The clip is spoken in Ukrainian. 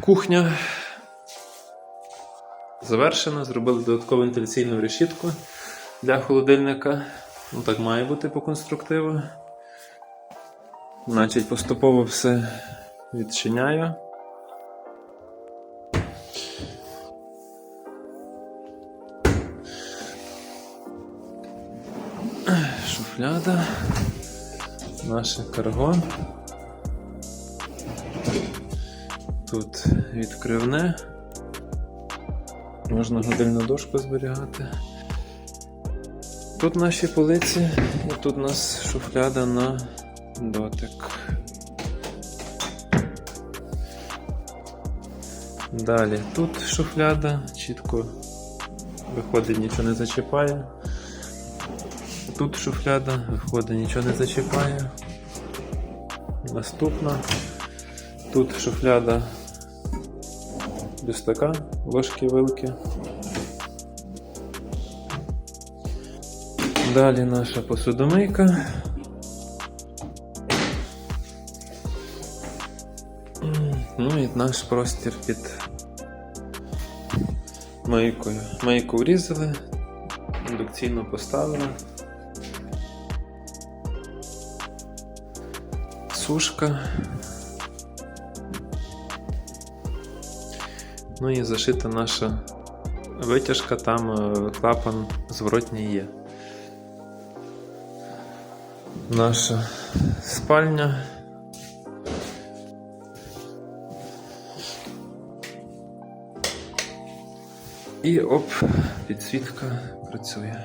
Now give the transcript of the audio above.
кухня завершена. Зробили додаткову вентиляційну решітку для холодильника. Ну, так має бути по конструктиву. Значить, поступово все відчиняю. Шуфляда. Наше карго. Тут відкривне. Можна годильну дошку зберігати. Тут наші полиці, і тут у нас шуфляда на дотик. Далі тут шуфляда, чітко виходить, нічого не зачіпає. Тут шуфляда, виходить, нічого не зачіпає. Наступна. Тут шуфляда бюстака, ложки, вилки. Далі наша посудомийка. Ну і наш простір під мийкою. Мийку врізали, індукційно поставили. Сушка. Ну і зашита наша витяжка, там е, клапан зворотній є. Наша спальня. І оп, підсвітка працює.